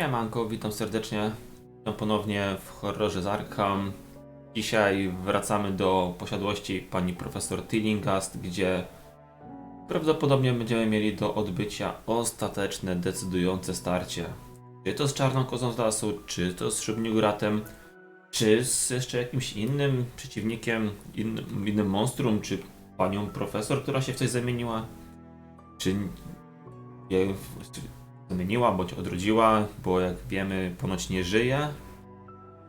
Siemanko, witam serdecznie. Witam ponownie w horrorze z Arkham. Dzisiaj wracamy do posiadłości pani profesor Tillingast, gdzie prawdopodobnie będziemy mieli do odbycia ostateczne, decydujące starcie. Czy to z Czarną Kozą z lasu, czy to z Szybniuratem, czy z jeszcze jakimś innym przeciwnikiem, innym, innym monstrum, czy panią profesor, która się w coś zamieniła, czy je zamieniła bądź odrodziła, bo jak wiemy, ponoć nie żyje.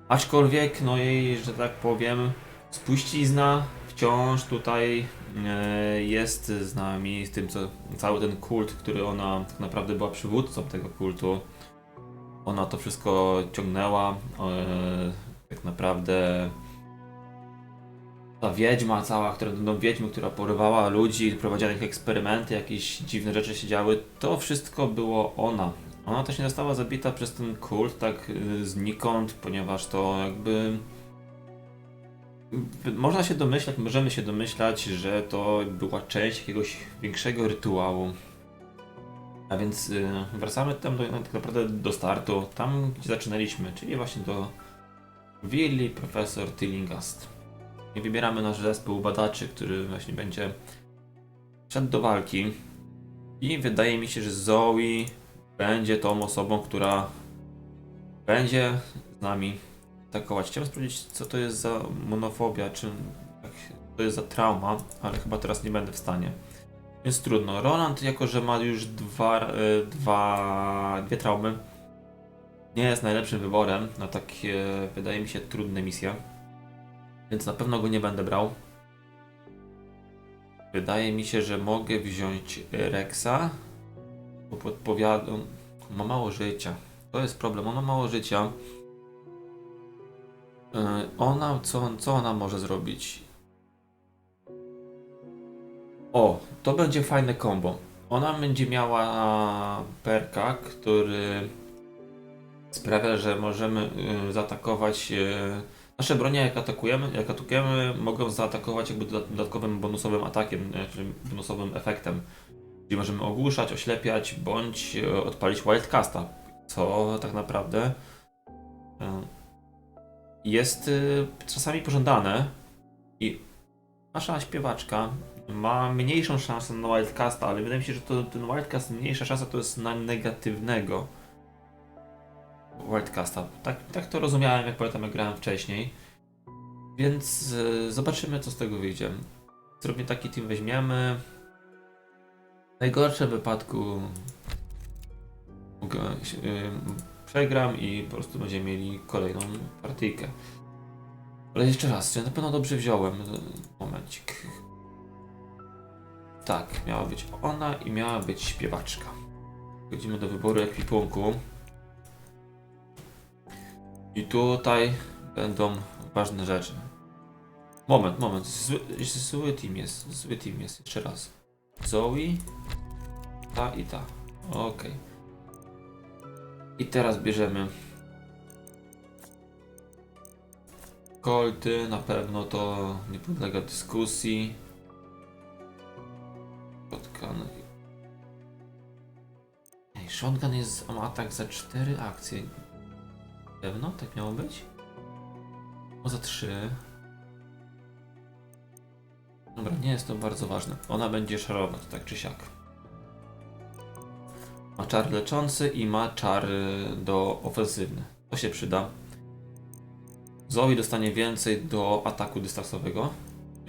Aczkolwiek, no jej, że tak powiem, spuścizna wciąż tutaj e, jest z nami, z tym co cały ten kult, który ona tak naprawdę była przywódcą tego kultu. Ona to wszystko ciągnęła. E, tak naprawdę ta wiedźma cała, która no wiedźmy, która porywała ludzi, prowadziła ich eksperymenty, jakieś dziwne rzeczy się działy, to wszystko było ona. Ona też nie została zabita przez ten kult tak y, znikąd, ponieważ to jakby y, można się domyślać, możemy się domyślać, że to była część jakiegoś większego rytuału. A więc y, wracamy tam do, tak naprawdę do startu, tam gdzie zaczynaliśmy, czyli właśnie do willi profesor Tillingast. I wybieramy nasz zespół badaczy, który właśnie będzie szedł do walki. I wydaje mi się, że Zoe będzie tą osobą, która będzie z nami atakować. Chciałem sprawdzić, co to jest za monofobia, czy jak to jest za trauma, ale chyba teraz nie będę w stanie. Więc trudno. Roland, jako że ma już dwa, e, dwa, dwie traumy, nie jest najlepszym wyborem na takie, wydaje mi się, trudne misje. Więc na pewno go nie będę brał. Wydaje mi się, że mogę wziąć Rexa. Bo podpowiadam. Ma mało życia. To jest problem. Ona ma mało życia. Yy, Ona, co, co ona może zrobić? O, to będzie fajne combo. Ona będzie miała perka, który sprawia, że możemy yy, zaatakować yy, Nasze bronie, jak atakujemy, jak atakujemy, mogą zaatakować jakby dodat- dodatkowym bonusowym atakiem, czyli bonusowym efektem. Czyli możemy ogłuszać, oślepiać, bądź e, odpalić wildcasta, co tak naprawdę e, jest e, czasami pożądane i nasza śpiewaczka ma mniejszą szansę na wildcasta, ale wydaje mi się, że to, ten wildcast, mniejsza szansa to jest na negatywnego Wildcasta. Tak, tak to rozumiałem, jak pamiętam, jak grałem wcześniej. Więc e, zobaczymy, co z tego wyjdzie. Zrobimy taki team, weźmiemy. W najgorszym wypadku y, przegram i po prostu będziemy mieli kolejną partyjkę. Ale jeszcze raz, ja na pewno dobrze wziąłem? Momencik. Tak, miała być ona i miała być śpiewaczka. Przechodzimy do wyboru ekwipunku. I tutaj będą ważne rzeczy. Moment, moment. Zły, zły team jest. Zły team jest. Jeszcze raz. Zoe. Ta i ta. Okej. I teraz bierzemy. Kolty. Na pewno to nie podlega dyskusji. Shotgun. Ej, shotgun jest ma atak za 4 akcje. Pewno? Tak miało być? O za 3. Dobra, nie jest to bardzo ważne. Ona będzie szarować, tak czy siak. Ma czar leczący i ma czar do ofensywny. To się przyda. Zoe dostanie więcej do ataku dystansowego.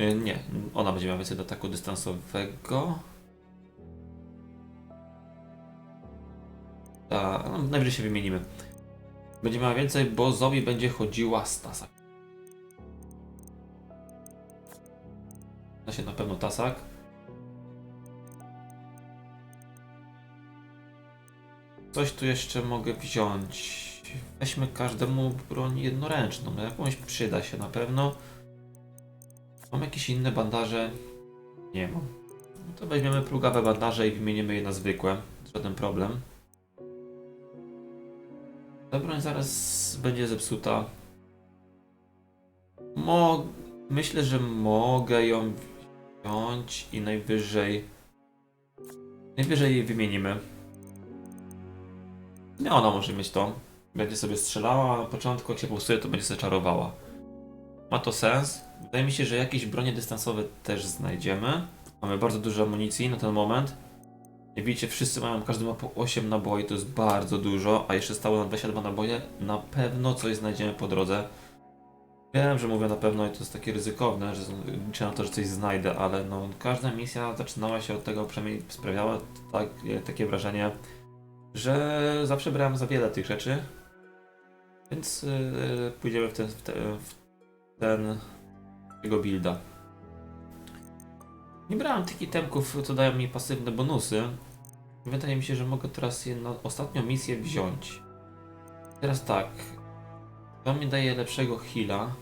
Y, Nie, ona będzie miała więcej do ataku dystansowego. Ta, no, najwyżej się wymienimy. Będzie miała więcej, bo Zoe będzie chodziła z tasak. Da się na pewno tasak. Coś tu jeszcze mogę wziąć. Weźmy każdemu broń jednoręczną. No Jakąś przyda się na pewno. Mam jakieś inne bandaże? Nie mam. No to weźmiemy plugawe bandaże i wymienimy je na zwykłe. Żaden problem. Ta broń zaraz będzie zepsuta. Mo Myślę, że mogę ją wziąć i najwyżej. Najwyżej jej wymienimy. Nie, ona może mieć to. Będzie sobie strzelała, a na początku jak się popsuje, to będzie sobie czarowała. Ma to sens. Wydaje mi się, że jakieś bronie dystansowe też znajdziemy. Mamy bardzo dużo amunicji na ten moment. Jak widzicie, wszyscy mają, każdy ma po 8 naboi, to jest bardzo dużo, a jeszcze stało na 22 naboje. Na pewno coś znajdziemy po drodze. Wiem, że mówię na pewno i to jest takie ryzykowne, że liczę na to, że coś znajdę, ale no, każda misja zaczynała się od tego, przynajmniej sprawiała tak, takie wrażenie, że zawsze brałem za wiele tych rzeczy. Więc yy, pójdziemy w ten, w ten, w ten builda. Nie brałem tych itemków, co dają mi pasywne bonusy. Wydaje mi się, że mogę teraz je na ostatnią misję wziąć. Teraz tak. To mi daje lepszego heala.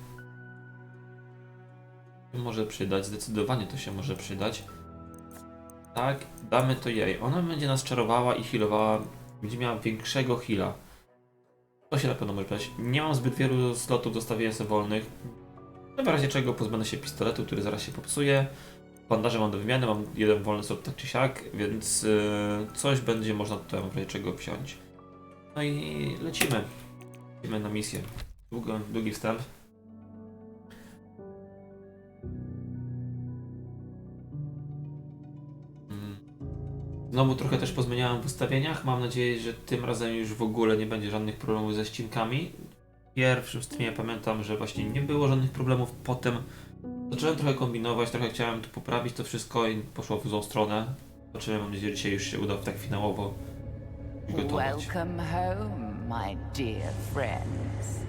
Może przydać, zdecydowanie to się może przydać. Tak, damy to jej. Ona będzie nas czarowała i healowała. Będzie miała większego heala. To się na pewno może przydać. Nie mam zbyt wielu slotów do stawienia sobie wolnych. No w razie czego pozbędę się pistoletu, który zaraz się popsuje. Bandaże mam do wymiany, mam jeden wolny slot tak czy siak, więc yy, coś będzie można tutaj w czego wziąć. No i lecimy. Lecimy na misję. Długo, długi wstęp. Mm. Znowu trochę też pozmieniałem w ustawieniach. Mam nadzieję, że tym razem już w ogóle nie będzie żadnych problemów ze ścinkami. W pierwszym streamie pamiętam, że właśnie nie było żadnych problemów. Potem zacząłem trochę kombinować, trochę chciałem tu poprawić to wszystko i poszło w złą stronę. Zobaczymy, mam nadzieję, że dzisiaj już się uda tak finałowo przygotować. Welcome home, my dear friends.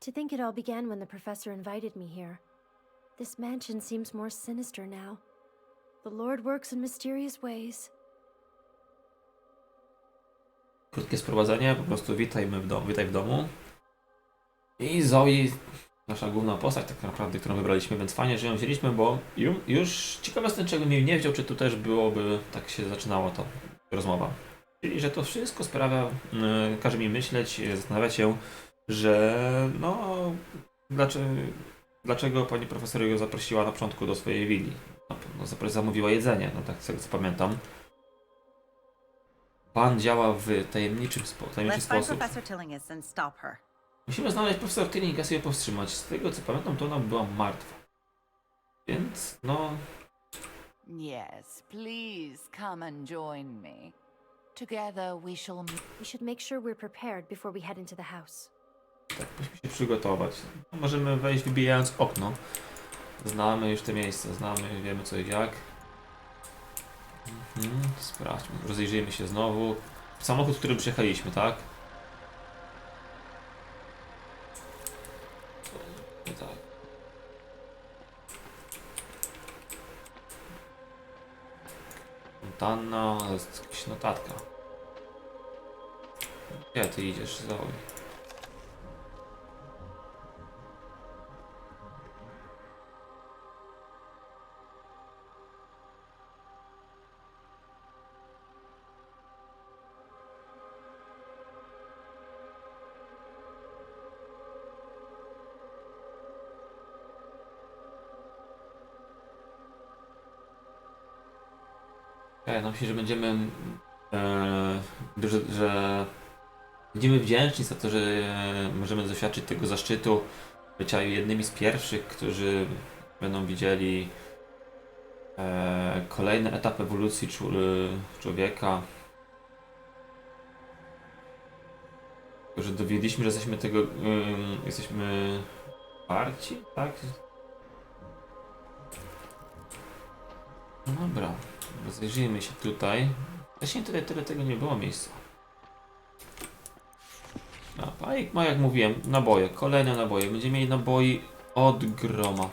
To think it all began when the professor invited me here. This mansion seems more sinister now. The Lord works in mysterious ways. Krótkie sprowadzenie, po prostu witajmy w domu, witaj w domu. I Zoe, nasza główna postać tak naprawdę, którą wybraliśmy, więc fajnie, że ją wzięliśmy, bo ju, już ciekawe jestem, czego mi nie wziął, czy tu też byłoby, tak się zaczynało to rozmowa. Czyli, że to wszystko sprawia, y, każe mi myśleć, y, zastanawiać się, że no, dlaczego, dlaczego pani profesor ją zaprosiła na początku do swojej willi. Zapro- zamówiła jedzenie, no tak z tego co pamiętam. Pan działa w tajemniczym, spo, tajemniczy sposób. Musimy znaleźć profesor Tillinghast i ją powstrzymać. Z tego co pamiętam, to ona była martwa. Więc, no, Yes, please come and join me. Together we shall. We should make sure we're prepared before we head into the house. tak, musimy się przygotować. No, możemy wejść wybijając okno. Znamy już te miejsce, znamy, wiemy co i jak. Mhm, sprawdźmy, rozejrzyjmy się znowu. Samochód, którym przyjechaliśmy, tak? Nie tak. Fontanna, jest jakaś notatka. Gdzie ty idziesz, Zoe? Ja no myślę, że będziemy, e, że, że będziemy wdzięczni za to, że e, możemy doświadczyć tego zaszczytu bycia jednymi z pierwszych, którzy będą widzieli e, kolejny etap ewolucji e, człowieka. Że dowiedzieliśmy, że jesteśmy tego, e, jesteśmy warci, tak? No dobra. Rozejrzyjmy się tutaj. Wcześniej tutaj tyle tego nie było miejsca. A pajek ma, jak mówiłem, naboje. Kolejne naboje. Będziemy mieli naboi od groma.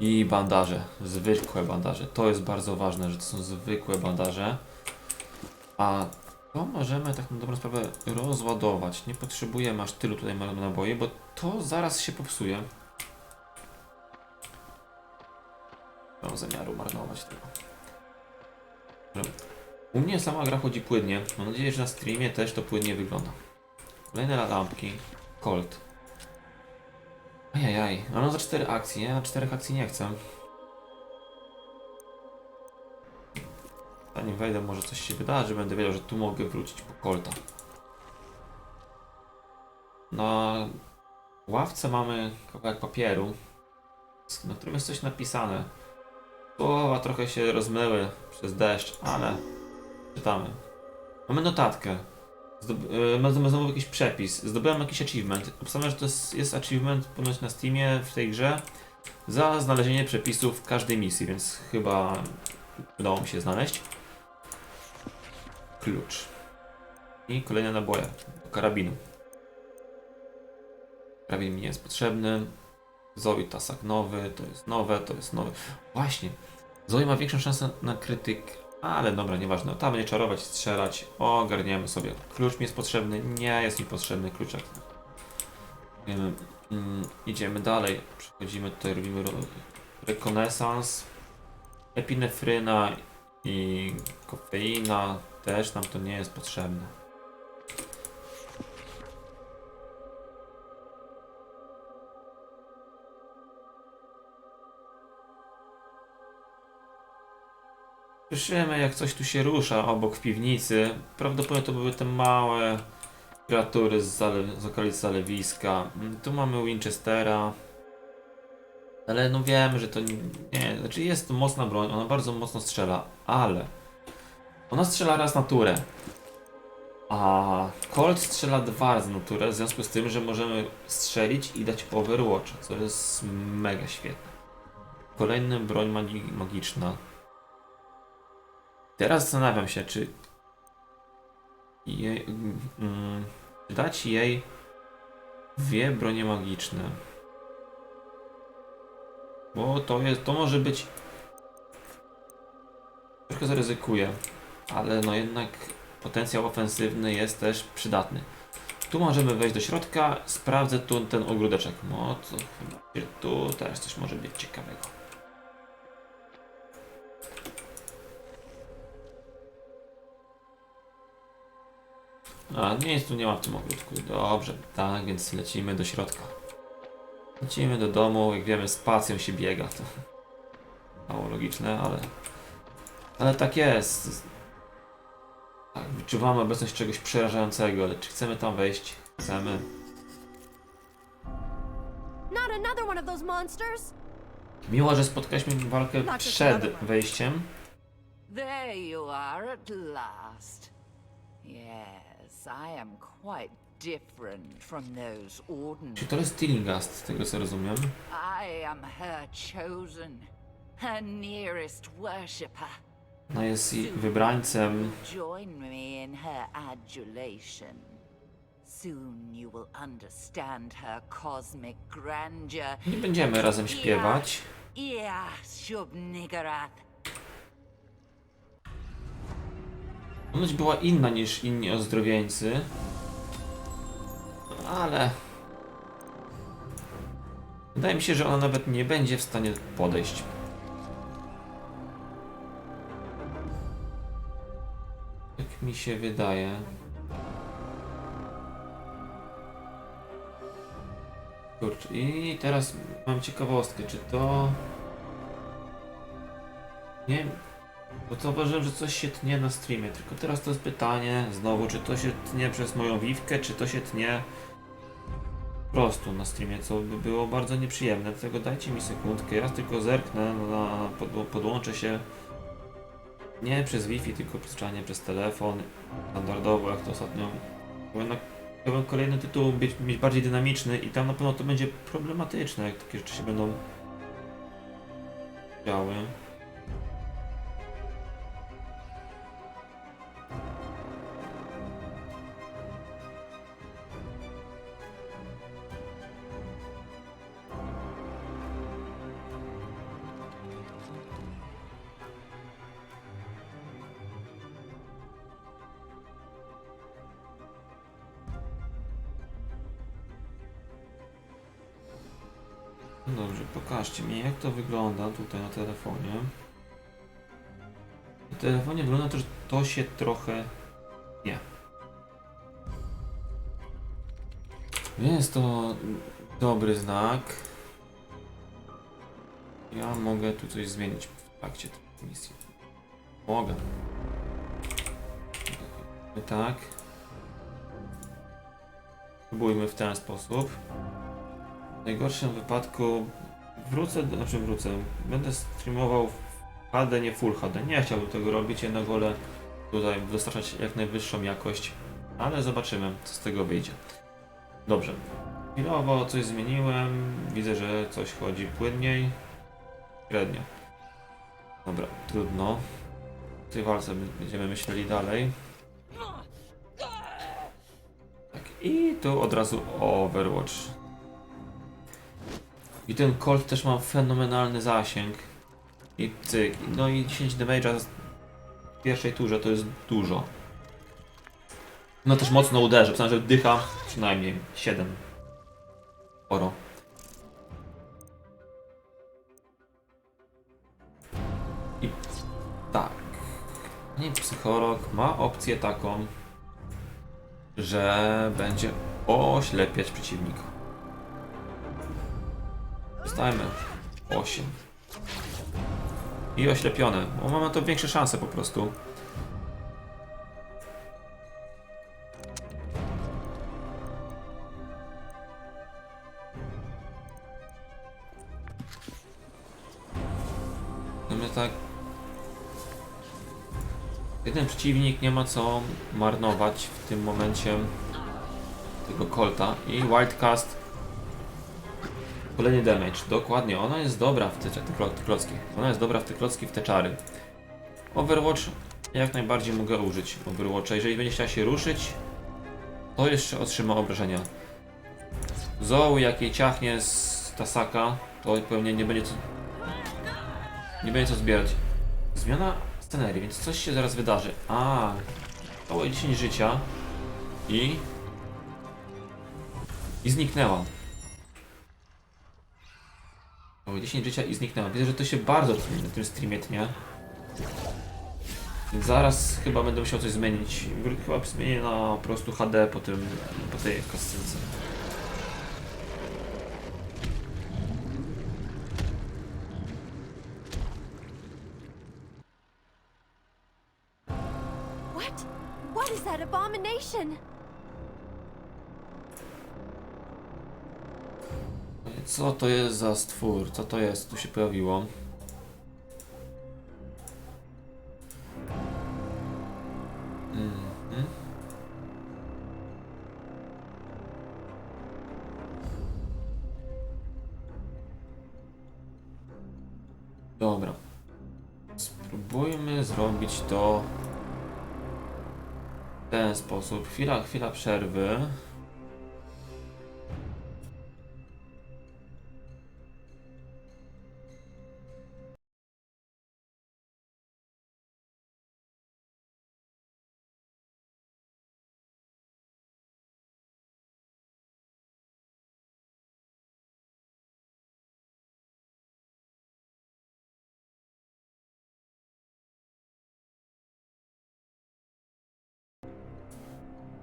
I bandaże. Zwykłe bandaże. To jest bardzo ważne, że to są zwykłe bandaże. A to możemy tak na dobrą sprawę rozładować. Nie potrzebujemy aż tylu tutaj naboi, bo to zaraz się popsuje. Mam zamiaru marnować tego. U mnie sama gra chodzi płynnie. Mam nadzieję, że na streamie też to płynnie wygląda. Kolejne lampki. Colt. Ajajaj, a no za 4 akcje, na 4 akcji nie chcę. Zanim wejdę, może coś się wydarzy, będę wiedział, że tu mogę wrócić po Colta. Na ławce mamy kawałek papieru, na którym jest coś napisane. Słowa trochę się rozmyły przez deszcz, ale czytamy. Mamy notatkę. Zdob y, znowu jakiś przepis. Zdobyłem jakiś achievement. Obstawiam, że to jest, jest achievement ponoć na Steamie w tej grze za znalezienie przepisów każdej misji, więc chyba udało mi się znaleźć. Klucz. I kolejne naboje do karabinu. Karabin mi nie jest potrzebny. Zoe tasak nowy, to jest nowe, to jest nowe. Właśnie. Zoe ma większą szansę na krytyk, ale dobra, nieważne. Tam będzie czarować, strzelać. Ogarniemy sobie. Klucz mi jest potrzebny. Nie jest mi potrzebny kluczek. Wiemy. Mm, idziemy dalej. Przechodzimy tutaj, robimy ro- rekonesans. Epinefryna i kofeina też nam to nie jest potrzebne. Słyszymy jak coś tu się rusza obok piwnicy. Prawdopodobnie to były te małe kreatury z, zale- z okolic zalewiska. Mm, Tu mamy Winchestera. Ale no wiemy, że to nie, nie, znaczy jest to mocna broń, ona bardzo mocno strzela, ale ona strzela raz na turę. A Colt strzela dwa razy na turę, w związku z tym, że możemy strzelić i dać Overwatch, co jest mega świetne. Kolejna broń magi magiczna. Teraz zastanawiam się, czy jej, mm, dać jej dwie bronie magiczne. Bo to jest, to może być trochę zaryzykuję, ale no jednak potencjał ofensywny jest też przydatny. Tu możemy wejść do środka, sprawdzę tu ten ogródeczek. No to chyba tu też coś może być ciekawego. A nic tu nie ma w tym ogródku. Dobrze, tak, więc lecimy do środka. Lecimy do domu, jak wiemy, spacją się biega. To mało logiczne, ale. Ale tak jest. Tak, wyczuwamy obecność czegoś przerażającego, ale czy chcemy tam wejść? Chcemy. Miło, że spotkaliśmy walkę przed wejściem. There you are at last. Yes, I am quite different from those ordinary. Czy to jest Tilingast, z tego co rozumiem? I am her chosen, her nearest worshipper. Jest i wybrańcem. Join me in her adulation. Soon you will understand her cosmic grandeur. Nie będziemy razem śpiewać. Ia Shub-Niggurath. Ponoć była inna niż inni ozdrowieńcy. Ale... Wydaje mi się, że ona nawet nie będzie w stanie podejść. Jak mi się wydaje. Kurczę, i teraz mam ciekawostkę, czy to... Nie bo zauważyłem, że coś się tnie na streamie, tylko teraz to jest pytanie znowu, czy to się tnie przez moją wiwkę, czy to się tnie po prostu na streamie, co by było bardzo nieprzyjemne, dlatego dajcie mi sekundkę, ja tylko zerknę, na, pod, podłączę się. Nie przez Wi-Fi, tylko zwyczajnie przez telefon, standardowo jak to ostatnio, chciałbym kolejny tytuł być, bardziej dynamiczny i tam na pewno to będzie problematyczne, jak takie rzeczy się będą działy. No Dobrze, pokażcie mi jak to wygląda tutaj na telefonie. Na telefonie wygląda to, że to się trochę... Nie. Jest to dobry znak. Ja mogę tu coś zmienić w trakcie tej misji. Mogę. Tak. Spróbujmy w ten sposób. W najgorszym wypadku wrócę, znaczy wrócę. Będę streamował w HD, nie Full HD. Nie chciałbym tego robić, jednak wolę tutaj dostarczać jak najwyższą jakość, ale zobaczymy, co z tego wyjdzie. Dobrze. Chwilowo coś zmieniłem. Widzę, że coś chodzi płynniej. Średnio. Dobra, trudno. W tej walce będziemy myśleli dalej. Tak, i tu od razu Overwatch. I ten Colt też ma fenomenalny zasięg. I cyk. No i 10 damage'a w pierwszej turze to jest dużo. No też mocno uderzy, przynajmniej że dycha przynajmniej 7. Oro. I tak. Nie, psycholog ma opcję taką, że będzie oślepiać przeciwnika. Dostajmy 8. I oślepione, bo mamy to większe szanse po prostu. No tak. Jeden przeciwnik nie ma co marnować w tym momencie tego Colta i Wildcast Kolejny damage, dokładnie, ona jest dobra w te, te, te klocki. Ona jest dobra w te klocki, w te czary. Overwatch jak najbardziej mogę użyć Overwatcha. Jeżeli będzie chciała się ruszyć, to jeszcze otrzyma obrażenia. Zoe jak jej ciachnie z Tasaka, to pewnie nie będzie co... Nie będzie co zbierać. Zmiana scenerii, więc coś się zaraz wydarzy. A, to 10 życia i... I zniknęła. Miało 10 życia i zniknęła. Widzę, że to się bardzo na tym streamie tnie. Zaraz chyba będę musiał coś zmienić. Chyba zmienię na po prostu HD po, tym, po tej kascynce. What? What is that abomination? Co to jest za stwór? Co to jest? Tu się pojawiło. Mhm. Dobra. Spróbujmy zrobić to w ten sposób. Chwila, chwila przerwy.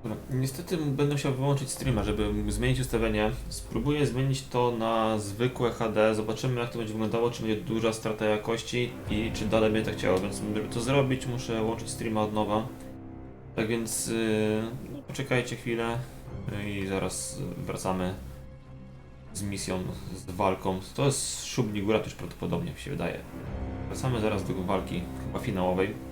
Dobra, Niestety będę musiał wyłączyć streama, żeby zmienić ustawienie. Spróbuję zmienić to na zwykłe HD, zobaczymy jak to będzie wyglądało, czy będzie duża strata jakości i czy dalej będzie tak chciało, więc żeby to zrobić muszę łączyć streama od nowa. Tak więc yy, poczekajcie chwilę i zaraz wracamy z misją, z walką. To jest Szubni Góra też prawdopodobnie mi się wydaje. Wracamy zaraz do walki, chyba finałowej.